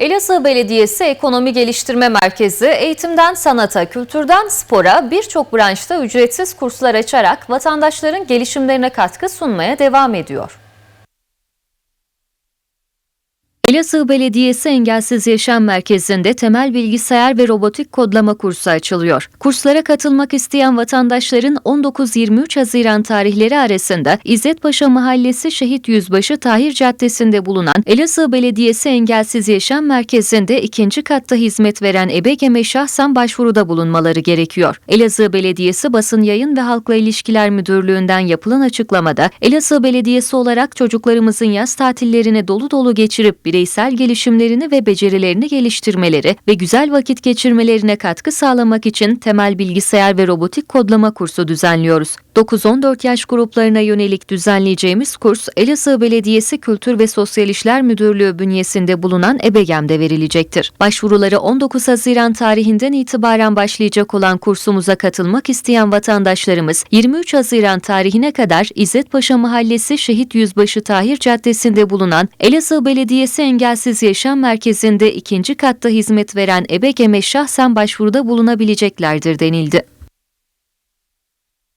Elazığ Belediyesi Ekonomi Geliştirme Merkezi eğitimden sanata, kültürden spora birçok branşta ücretsiz kurslar açarak vatandaşların gelişimlerine katkı sunmaya devam ediyor. Elazığ Belediyesi Engelsiz Yaşam Merkezi'nde temel bilgisayar ve robotik kodlama kursu açılıyor. Kurslara katılmak isteyen vatandaşların 19-23 Haziran tarihleri arasında İzzetpaşa Mahallesi Şehit Yüzbaşı Tahir Caddesi'nde bulunan Elazığ Belediyesi Engelsiz Yaşam Merkezi'nde ikinci katta hizmet veren EBGM'e şahsen başvuruda bulunmaları gerekiyor. Elazığ Belediyesi Basın Yayın ve Halkla İlişkiler Müdürlüğü'nden yapılan açıklamada Elazığ Belediyesi olarak çocuklarımızın yaz tatillerini dolu dolu geçirip bireysel gelişimlerini ve becerilerini geliştirmeleri ve güzel vakit geçirmelerine katkı sağlamak için temel bilgisayar ve robotik kodlama kursu düzenliyoruz. 9-14 yaş gruplarına yönelik düzenleyeceğimiz kurs Elazığ Belediyesi Kültür ve Sosyal İşler Müdürlüğü bünyesinde bulunan EBEGEM'de verilecektir. Başvuruları 19 Haziran tarihinden itibaren başlayacak olan kursumuza katılmak isteyen vatandaşlarımız 23 Haziran tarihine kadar İzzetpaşa Mahallesi Şehit Yüzbaşı Tahir Caddesi'nde bulunan Elazığ Belediyesi Engelsiz Yaşam Merkezi'nde ikinci katta hizmet veren EBEGEM'e şahsen başvuruda bulunabileceklerdir denildi.